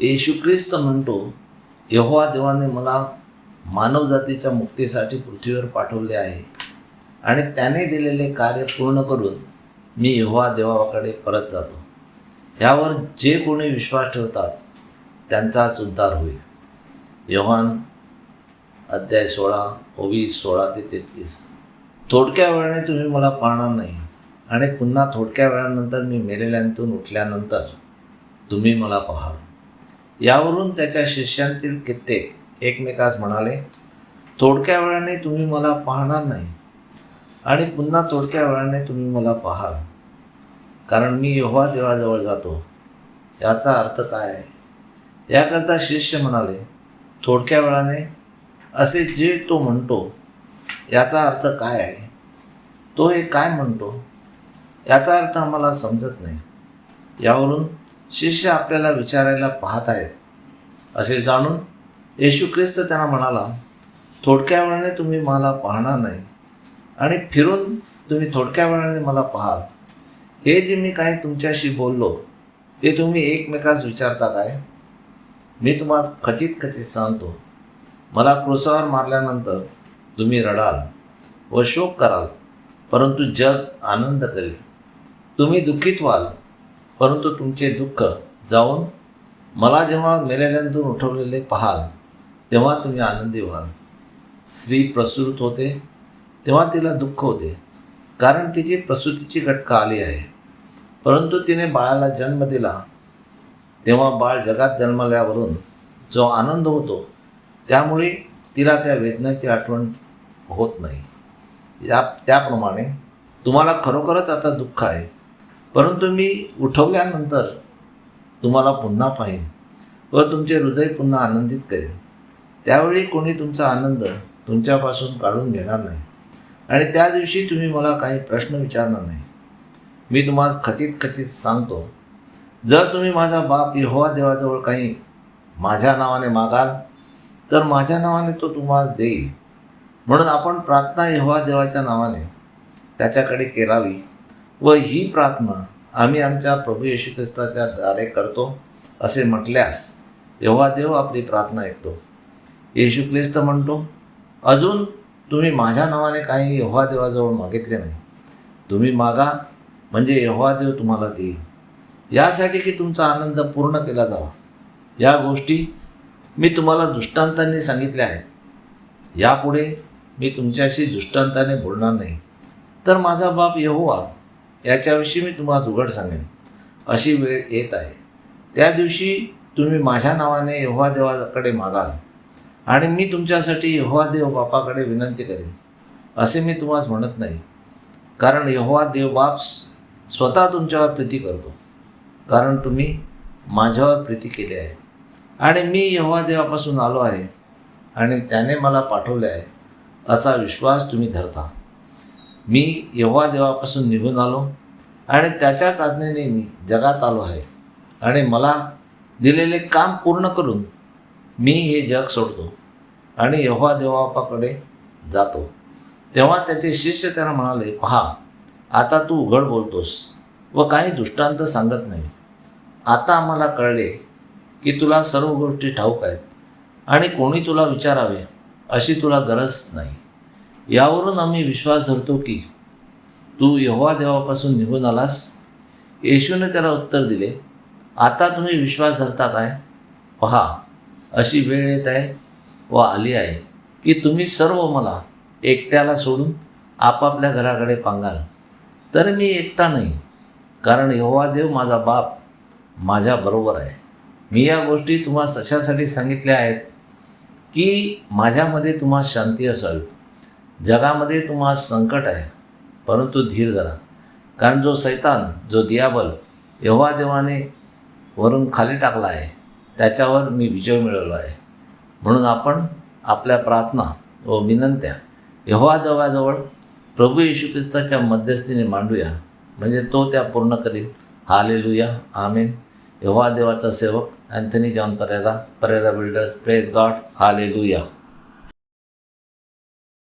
येशू ख्रिस्त म्हणतो यहोवा देवाने मला मानवजातीच्या मुक्तीसाठी पृथ्वीवर पाठवले आहे आणि त्याने दिलेले कार्य पूर्ण करून मी यहोवा देवाकडे परत जातो. यावर जे कोणी विश्वास ठेवतात त्यांचाच उद्धार होईल. योहान अध्याय सोळा ओवीस सोळा ते तेहतीस. थोडक्या वेळाने तुम्ही मला पाहणार नाही आणि पुन्हा थोडक्या वेळानंतर मी मेलेल्यांतून उठल्यानंतर तुम्ही मला पाहाल. यावरून त्याच्या शिष्यांतील कित्येक एकमेकास म्हणाले थोडक्या वेळाने तुम्ही मला पाहणार नाही आणि पुन्हा थोडक्या वेळाने तुम्ही मला पाहाल. कारण मी यहोवा देवाजवळ जातो. याचा अर्थ काय आहे? याकरता शिष्य म्हणाले थोडक्या वेळाने असे जे तो म्हणतो याचा अर्थ काय आहे? तो हे काय म्हणतो? याचा अर्थ आम्हाला समजत नाही. यावरून शिष्य आपल्याला विचारायला पाहत आहेत. असे जाणून येशू ख्रिस्त त्यांना म्हणाला थोडक्या वेळाने तुम्ही मला पाहणार नाही आणि फिरून तुम्ही थोडक्या वेळाने मला पाहाल. हे जे मी काही तुमच्याशी बोललो ते तुम्ही एकमेकास विचारता काय? मी तुम्हाला खचित खचित सांगतो. मला क्रुसावर मारल्यानंतर तुम्ही रडाल व शोक कराल परंतु जग आनंद करेल. तुम्ही दुःखित व्हाल परंतु तुमचे दुःख जाऊन मला जेव्हा मेलेल्यांतून उठवलेले पाहाल तेव्हा तुम्ही आनंदी व्हाल. स्त्री प्रसूत होते तेव्हा तिला दुःख होते कारण तिची प्रसूतीची घटका आली आहे. परंतु तिने बाळाला जन्म दिला तेव्हा बाळ जगात जन्मल्यावरून जो आनंद होतो त्यामुळे तिला त्या वेदनाची आठवण होत नाही. या त्याप्रमाणे तुम्हाला खरोखरच आता दुःख आहे. परंतु मी उठवल्यानंतर तुम्हाला पुन्हा पाहीन व तुमचे हृदय पुन्हा आनंदित करेन. त्यावेळी कोणी तुमचा आनंद तुमच्यापासून काढून घेणार नाही. आणि त्या दिवशी तुम्ही मला काही प्रश्न विचारणार नाही. मी तुम्हाला खचित खचित सांगतो जर तुम्ही माझा बाप यहोवा देवाजवळ काही माझ्या नावाने मागाल तर माझ्या नावाने तो तुम्हाला देईल. म्हणून आपण प्रार्थना यहोवा देवाच्या नावाने त्याच्याकडे केलावी. व ही प्रार्थना आम्ही आमच्या प्रभू येशू ख्रिस्ताच्या द्वारे करतो असे म्हटल्यास यहोवा देव आपली प्रार्थना ऐकतो. येशू ख्रिस्त म्हणतो अजून तुम्ही माझ्या नावाने काही यव्हा देवाजवळ मागितले नाही. तुम्ही मागा म्हणजे यव्हा देव तुम्हाला देईल. यासाठी की तुमचा आनंद पूर्ण केला जावा. या गोष्टी मी तुम्हाला दृष्टांतांनी सांगितल्या आहेत. यापुढे मी तुमच्याशी दृष्टांताने बोलणार नाही. तर माझा बाप यहोवा याच्याविषयी मी तुम्हाला उघड सांगेन. अशी वेळ येत आहे. त्या दिवशी तुम्ही माझ्या नावाने यहोवा देवाकडे मागाल. आणि मी तुमच्यासाठी यहोवा देव बापाकडे विनंती करेन. असे मी तुम्हाला म्हणत नाही. कारण यहोवा देव बाप स्वतः तुमच्यावर प्रीती करतो. कारण तुम्ही माझ्यावर प्रीती केली आहे. आणि मी यहोवा देवापासून आलो आहे. आणि त्याने मला पाठवले आहे. असा विश्वास तुम्ही धरता. मी यहोवा देवापासून निघून आलो आणि त्याच्याच आज्ञेने मी जगात आलो आहे. आणि मला दिलेले काम पूर्ण करून मी हे जग सोडतो आणि यव्हा देवापाकडे जातो. तेव्हा त्याचे शिष्य त्याला म्हणाले पहा आता तू उघड बोलतोस व काही दृष्टांत सांगत नाही. आता आम्हाला कळले की तुला सर्व गोष्टी ठाऊक आहेत आणि कोणी तुला विचारावे अशी तुला गरज नाही. यावरून आम्ही विश्वास धरतो की तू यहोवा देवापासून निघून आलास. येशूने त्याला उत्तर दिले आता तुम्ही विश्वास धरता काय? पहा अशी वेळ येत आहे व आली आहे की तुम्ही सर्व मला एकट्याला सोडून आपापल्या घराकडे पांगाल. तर मी एकटा नाही कारण यहोवा देव माझा बाप माझ्याबरोबर आहे. मी या गोष्टी तुम्हाला सशासाठी सांगितल्या आहेत की माझ्यामध्ये तुम्हाला शांती असावी. जगामध्ये तुम्हाला संकट आहे परंतु धीर धरा. कारण जो सैतान जो दियाबल एव्हा देवाने वरून खाली टाकला आहे त्याच्यावर मी विजय मिळवला आहे. म्हणून आपण आपल्या प्रार्थना व विनंत्या एव्हा देवाजवळ प्रभू येशू ख्रिस्ताच्या मध्यस्थीने मांडूया. म्हणजे तो त्या पूर्ण करील. हालेलुया. आमेन. एव्हा देवाचा सेवक Anthony John Pereira Pereira builders praise God. Hallelujah.